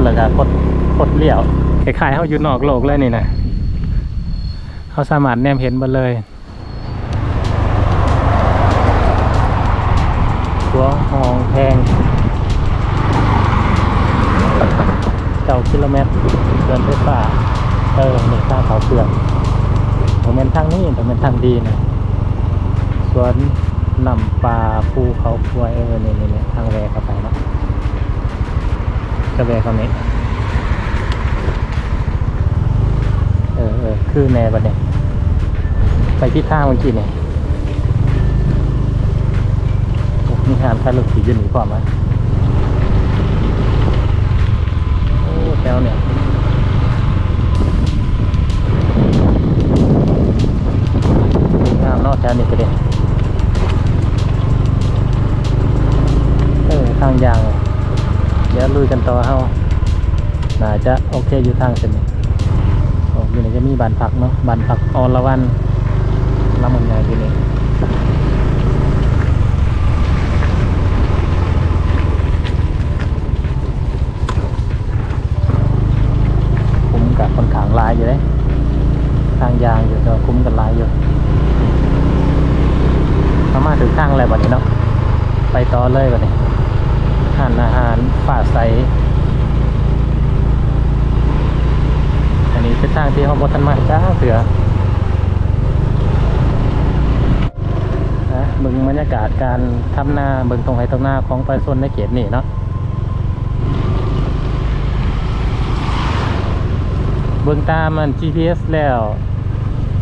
ขึ้นแล้วก็กดกดเลี้ยวคล้ายๆเขาอยู่นอกโลกเลยนี่นะเขาสามารถแนมเห็นหมดเลยตัวหองแพงเก้ากิโลเมตรเดินไฟฟ้าเออนี่ข้างเขาเปลือกผมเป็นทางนี้ผมเป็นทางดีนะสวนนำปลาภูเขาควยเออนี่นี่นี่ทางแวเข้าไปเนาะ จะแวเข้านี้เออเออคือแนบัดเนี่ยไปที่ท่าเมื่อกี้เนี่ยมีหานคาลูกผีอยู่หนีก่อนมั้ยโอ้แถวเนี่ยงามนอกแถวนี้ก็เด็เออทางยางเลย เดี๋ยวลุยกันต่อเฮาน่าจะโอเคอยู่ทางเส้นนี้โอ้อยู่ไหนจะมีบ้านพักเนาะบ้านพักอรวันำมันใหญ่ที่นี่คุ้มกับคนขางหลายอยู่เลยทางยางอยู่แต่ว่าคุ้มกันหลายอยู่มามาถึงทางอะไรบัดนี้เนาะไปต่อเลยบัดนี้อาหารอาหารฝ่าใส อันนี้เป็นทางที่เขาบทันมา จ้าเสือนะเบึงบรรยากาศการทำนาเบึงตรงไหตรงหน้าของประชาชนในเขตนี่เนาะเบึงตามมัน GPS แล้ว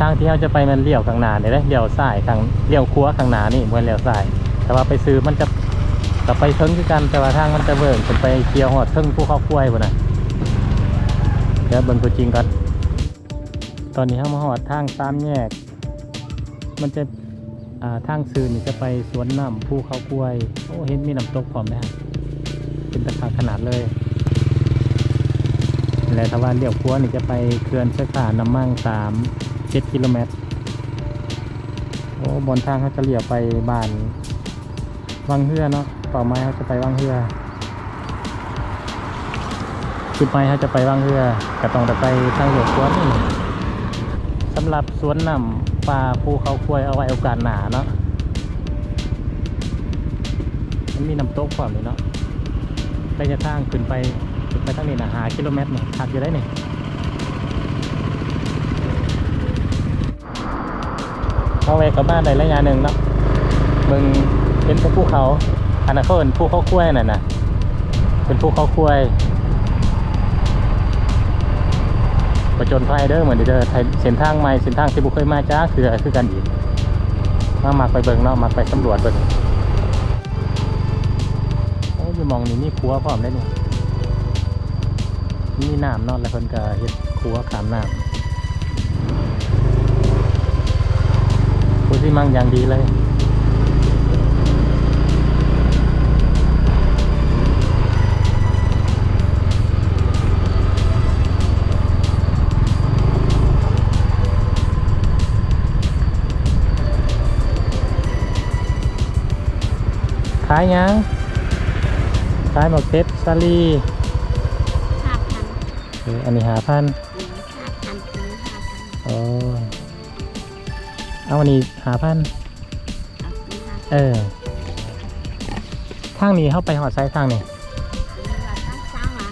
ทางที่เขาจะไปมันเลี้ยวข้างหน้าเนี่ยเลยเลี้ยวซ้ายข้างเลี้ยวคัวข้างหน้านี่เหมันเลี้ยวซ้าย แต่ว่าไปซื้อมันจะกลับไปเทิงคือกันแต่ว่าทางมันจะเบิ่งเป็นไปเคียวหอดเทิงภูเขากล้วยพุ่นน่ะเดี๋ยวเบิ่งตัวจริงก่อน ตอนนี้เรามาหอดทางตามแยก มันจะาทางซื้อนี่จะไปสวนน้ำภูเขากล้วย โอ้เห็นมีน้ำตกพร้อมนะเป็นตะขาขนาดเลย แล้วาว่าเลี้ยวขวนี่จะไปเขื่อนไฟฟ้าน้ำมั่งสามเจ็ดกิโลเมตร โอ้บนทางเขาจะเลี้ยวไปบ้านวังเฮือเนาะต่อไม้เขาจะไปวังเฮือจุดหมายเขาจะไปว่างเรือก็ต้องไปทางหลวงสวนี่ สำหรับสวนนำปลาภูเขาควยเอาไว้โอกาสหนาเนาะมันมีน้ำตกความเลยเนาะระยะทางขึ้นไปขึ้นไปทางนี้นะหากิโลเมตรเนี่ยถักอยู่ได้นี่เอาไว้กับบ้านในระยะหนึ่งเนาะมึงเป็นภูเขาอันนั้นเขาเป็นภูเขาควยน่ะนะเป็นภูเขาควย ประจนภัยเด้อเหมือนเดิมเส้นทางใหม่เส้นทางที่บุเคยมาจ้าคือคือกันอีกมามักไปเบิ่งเนาะมักไปสำรวจเบิ่งโอ้ยมองนี่มีครัวพร้อมได้เนี่ยมีน้ำเนาะแล้วเพิ่นก็เฮ็ดครัวขามน้ำผู้ที่มั่งอย่างดีเลยายหยังขายหมกเพชรซาลีห้าพันเอออันนี้หาพันห้าพันถึงห้าพันโอ้เอาอันนี้หาพันเอาถึงห้าพันเออทางนี้เข้าไปหอดไซส์ทางนี่หรือว่าตั้งเช้ามา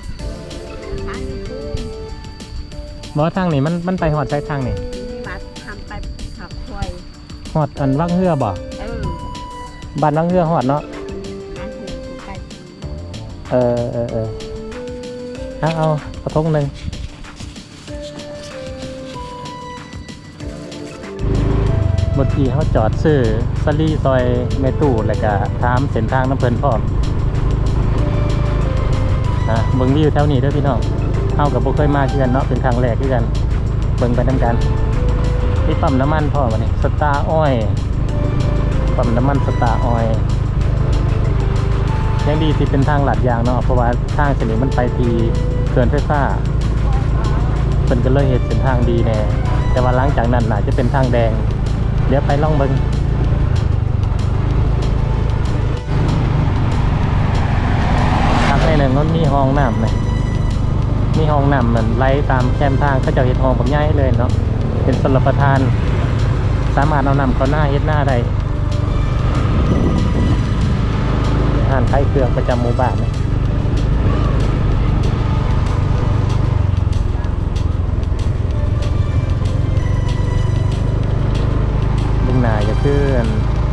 ทางนี้คือบอกว่าทางนี้มันมันไปหอดไซส์ทางนี่มีบัตรทำไปขับควยหอดอันว่างเฮือบ่เออ บ้านว่างเฮือหอดเนาะอันถึงไป เออเออเออเอาเอากระทงหนึ่งเมื่อกี้เขาจอดซื้อสลีซอยเมตู้แล้วก็ถามเส้นทางน้ำเพลินพร้อนะเบิ่งวิวแถวนี้ด้วยพี่น้องเฮากับบ่เคยมาคือกันเนาะเป็นครั้งแรกคือกัน เบิ่งไปนํกันที่ปั๊มน้ำมันพร้อมอันนี้สตาร์อ้อยปั๊มน้ำมันสตาร์อ้อย ยังดีที่เป็นทางหลัดยางเนาะเพราะว่าทางเสนนี้มันไปทีเขื่อนไฟฟ้าเป็นก็เลยเหตุเส้นทางดีแน่แต่ว่าหลังจากนั้นน่าจะเป็นทางแดง เดี๋ยวไปล่องเบิงทางในหนึ่งมันมีห้องน้ำไหมมีห้องน้ำเหมันไล่ตามแคมทางเขาจะเห็ดห้องแบบง่ายเลยเนาะเป็นสลประทาน สามารถเอานำเขาหน้าเฮ็ดหน้าได้าหารไทยเครื่องประจำหมู่บ้านเนี่ยเบึงหนาจะคืออัน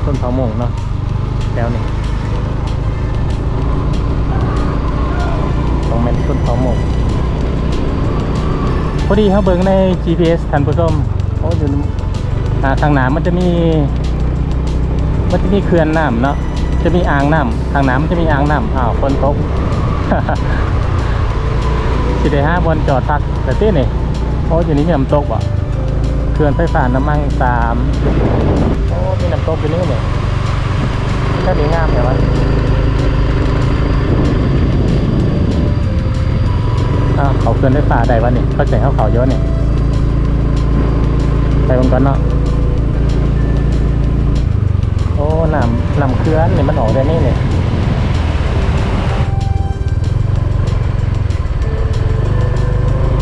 ต้นเผาหมงเนาะแล้วนี่ตรงแม่นต้นเผาหมงพอดีเขาเบิ่งใน GPS ท่านผู้ชมโอ้อยู่อ่าทางหน้ำมันจะมี มันจะมีเขื่อนน้ำเนาะ จะมีอ่างน้ำทางน้ำจะมีอ่างน้ำอ้าวฝนตกสิได้ห้าบนจอดพักแต่ที่นี่โอ้อยู่นี่มีน้ำตกบ่เขื่อนไฟฟ้าน้ำมันสามโอ้มีน้ำตกอยู่นี่เนี่ยแค่ดีงามเลยวะเขาเขื่อนไฟฟ้าได้วะนี่เข้าใจเขาเขาเยอะเนี่ยไปบนก่อนเนาะ อ้น้ำน้ำเคลื่อนนี่มันออกได้นี่เนี่ย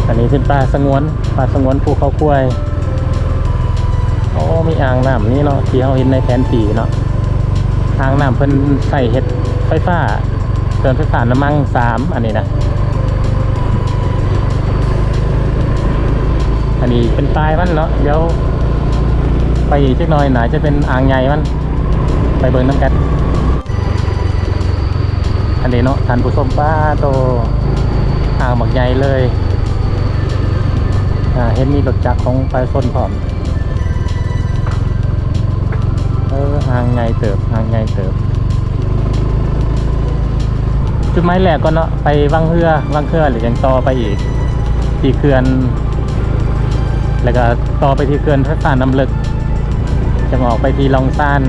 อันนี้เป็นปลาสงวนปลาสงวนภูเขาควายโอ้มีอ่างน้ำนี่เนาะที่เราเห็นในแผนที่เนาะอ่างน้ำเพิ่นใส่เห็ดไฟฟ้าเติมไฟฟ้าน้ำมันสามอันนี้นะอันนี้เป็นปลายมันเนาะเดี๋ยวไปอีกจักหน่อยหนาจะเป็นอ่างใหญ่มัน ไปเบิ่งน้ำกันอันนี้เนาะทานผู้ชมป้าโตอ่างหมักใหญ่เลยอ่าเห็นมีรถจักรของไปส้นพร้อมเอออ่างใหญ่เติบอ่างใหญ่เติบจุดหมายแรกก็เนาะไปวังเฮือวังเฮือหรือยังต่อไปอีกที่เขื่อน แล้วก็ต่อไปที่เขื่อนพระสานน้ำลึกจะออกไปที่ลองซาน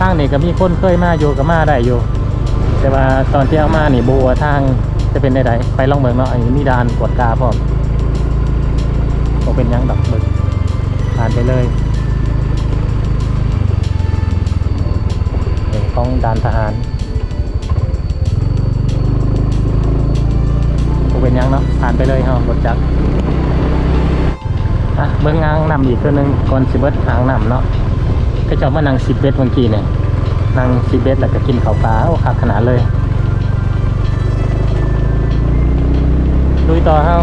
ทางนี่ก็มีคนเคยมาอยู่ก็มาได้อยู่ แต่ว่าตอนที่เอามานี่บัวาทางจะเป็นใดๆไปลองเบิ่งเนาะอันนี้มีดานกวดกาพร้อมบ่เป็นยังดอกเบิ่งผ่านไปเลยเป็นของดานทหารบ่เป็นยังเนาะผ่านไปเลยเฮารถจักรอะเบิ้งอ่างนำอีกตัวหนึ่งก่อนสิเบิดอ่างนำเนาะ ก็จะมานั่งสิบเบ็ดเมื่อกี้เนี่ยนั่งสิบเบ็ดแล้วก็กินข้าวปลาโอ้คักขนาดเลยลุยต่อเฮา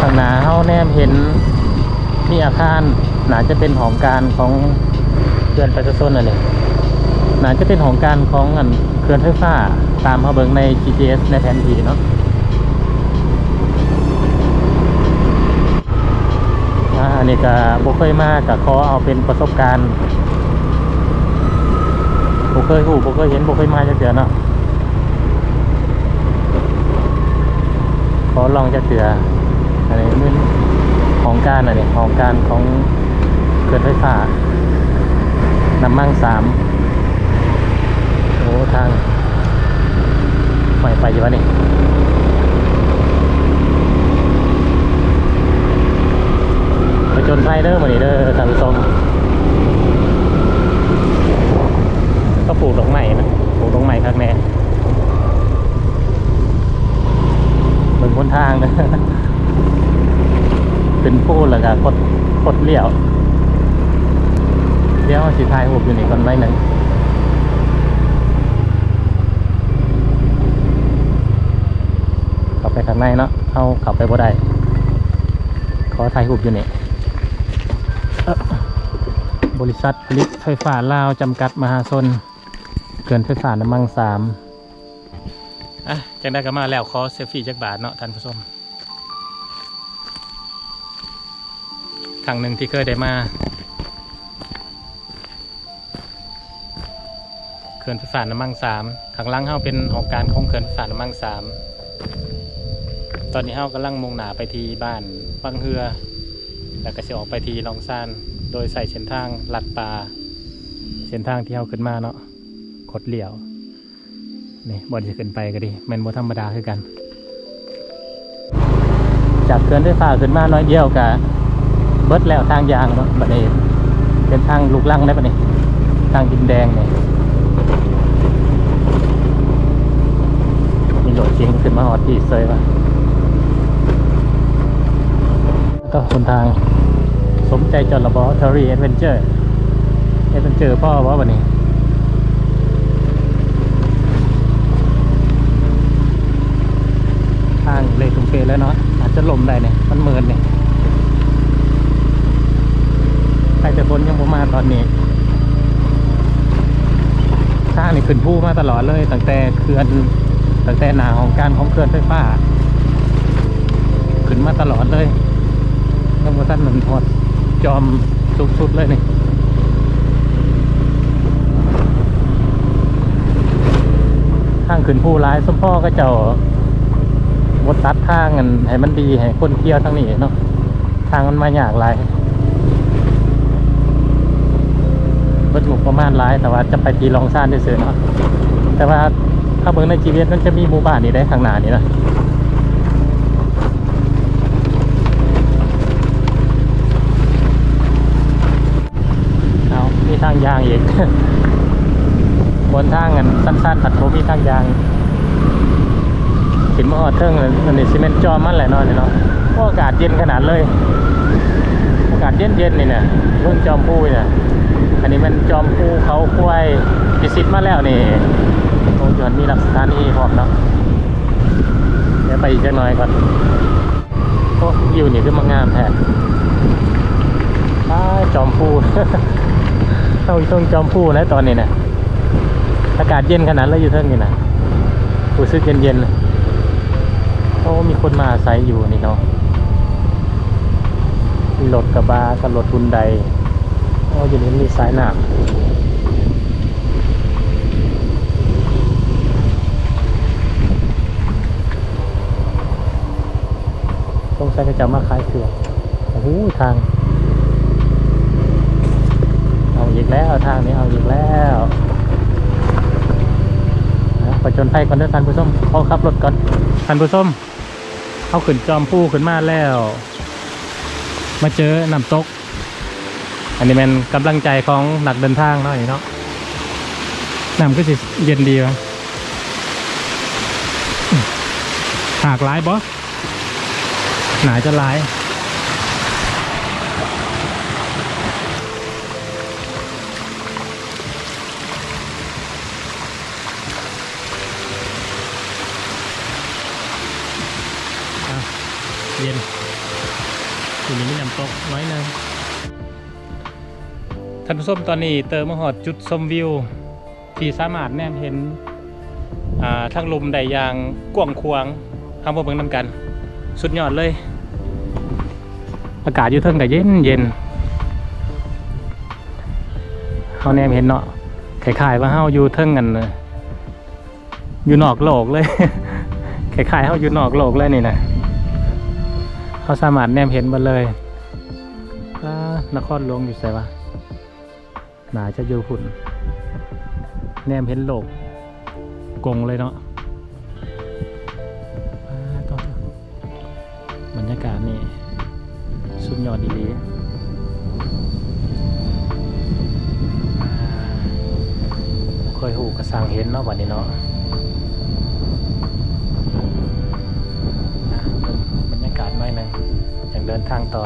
ข้างหน้าเฮาแนมเห็นมีอาคารน่าจะเป็นหองการของเขื่อนประชาชนอะไรน่าจะเป็นหองการของเขื่อนไฟฟ้าตามเขาเบิงใน GPS ในแผนที่เนาะ อันนี้ก็บ่เคยมาก็ขอเอาเป็นประสบการณ์บ่เคยหูบ่เคยเห็นบ่เคยมาจักเทื่อเนาะขอลองจักเทื่ออันนี้มันของการอันนี้ของการของเกิดไฟฟ้าน้ำมันสามโอ้ทางไม่ไปอยู่วะนี่ ไปจนไฟเด้อมานี่เด้อท่านผู้ชมก็ปลูกดอกไม้นะปลูกดอกไม้ข้างแน่เบิ่งคนทางเด้อเป็นผู้แล้วก็กดกดเลี้ยวเดี๋ยวสิทายหูปอยู่นี่ก่อนไว้หนึ่งข้าไปข้างในเนาะเอาข้าไปบ่ได้ขอถ่ายรูปอยู่นี่ บริษัทผลิตไฟฟ้าลาวจำกัดมหาชนเกินไฟฟ้าน้ำมันสามอะจังได้ก็มาแล้วขอเซฟี่จักบาทเนาะท่านผู้ชมครั้งหนึ่งที่เคยได้มาเขื่อนไฟฟ้าน้ำมันสามข้างล่างเฮาเป็นของการของเขื่อนไฟฟ้าน้ำมันสาม ตอนนี้เฮากำลังมงหนาไปที่บ้านวังเฮือ แล้วก็จะออกไปทีลองซานโดยใส่เส้นทางลัดปลาเส้นทางที่เขาขึ้นมาเนาะขดเหลี่ยวนี่บอดจะขึ้นไปก็ดีมันโมธรรมดาคือกัน จากเคลื่อนด้วยฝ่าขึ้นมาน้อยเดียวกับเบิดแล้วทางยางเนาะบัดนี้เป็นทางลูกลังได้ปะนี่ทางดินแดงเนี่ยมีโหลดจริงขึ้นมาหอดที่เซยป่ะก็คนทาง สมใจจอดระบอทอรี่แอดเวนเจอร์แอดเวนเจอร์พ่อว่าวันนี้ทางเลยตรงเปแล้วเนาะอาจจะลมได้เนี่ย มันเมินเนี่ยใครจะพ้นยังผมมาตอนนี้ทางนี่ขึ้นผู้มาตลอดเลย ตั้งแต่เขื่อนตั้งแต่หนาของการของเขื่อนไฟฟ้า ขึ้นมาตลอดเลยยังบ่ท่านหนึ่งทอด จอมสุดเลยนี่ทางขึ้นผู้ร้ายสมพ่อก็เจ้าบดตัดทางกันให้มันดีให้คนเที่ยวทั้งนี้เนาะทางมันมาอยากหลายเบิดงบประมาณหลายแต่ว่าจะไปตีลองซ่านเฉยๆเนาะแต่ว่าถ้าเบิ่งในจีเวียมันจะมีหมู่บ้านนี่ได้ข้างหน้านี่นะ เอามีทางยางอีกบนทางกันสั้นๆผัดโมมีทางยางขึ้นมาหอดเทิงเลยอันนี้ซีเมนต์จอมมันแหละเนอนนี่เนาะอากาศเย็นขนาดเลยอากาศเย็นๆนี่เนี่ยเรื่งจอมพูเนี่ยอันนี้มันจอมพูเขาคุ้ยพิสิทธิ์มาแล้วนี่ตรงจวนมีหลักสถานีพร้อมเนาะเดี๋ยวไปอีกหน่อยก่อนโอ้อยู่นี่คือมางามแท้จอมพู เข้าช่วงจอมพูนะตอนนี้นะอากาศเย็นขนาดแล้วอยู่เท่านี้นะรู้สึกเย็นเย็นๆเลยโอ้มีคนมาอาศัยอยู่นี่เนาะรถกระบะกับรถทุนใดโอ้ยนี่มีสายหน้ำต้องใช้กระจะมาขายเสือโอ้โหทาง เอาอีกแล้วทางนี้เอาอีกแล้วนะประจนภัยก่อนเด้อท่านผู้ชมเขาขับรถก่อนท่านผู้ชมเขาขึ้นจอมผู้ขึ้นมาแล้ว มาเจอน้ำตก อันนี้เป็นกำลังใจของหนักเดินทางเนาะนี่เนาะน้ำก็สิเย็นดีวะหากหลายบ่หนาจะหลาย อยหนึงท่านผู้ชมตอนนี้เติมมาหอดจุดชมวิว ที่สามารถแนมเห็นอ่าทั้งลมได้อย่างกว้างขวางทำพวกเบิ่งนำกัน สุดยอดเลย อากาศอยู่เทิงก็เย็นเย็นเขาแนมเห็นเนาะคล้ายๆว่าเฮาอยู่เทิงกันอยู่นอกโลกเลยคล้ายๆเขาอยู่นอกโลกเลยนี่นะเขาสามารถแนมเห็นหมดเลย นครหลวงอยู่ไสวะหนาจะอยู่หุ่น แนมเห็นโลก กงเลยเนาะบรรยากาศนี่ สุดยอดดีๆอ่าเคยหูกระสังเห็นเนาะวันนี้เนาะบรรยากาศหน่อยหนึงอย่างเดินทางต่อ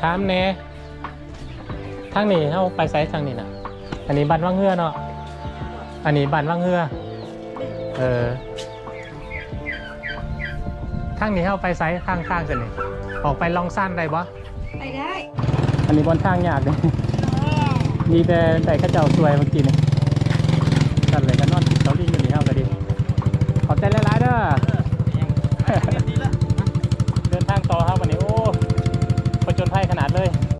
ถามแหน่ทางนี้เข้าไปไซส์ทางนี้นะอันนี้บ้านว่างเฮือเนาะอันนี้บ้านว่างเฮือเออทางนี้เข้าไปไซส์ข้างข้างกันนี่ออกไปลองสั้นได้ปะไปได้ อันนี้บนทางยากเลยมีแต่แต่ข้าเจ้าสวยเมื่อกี้นี่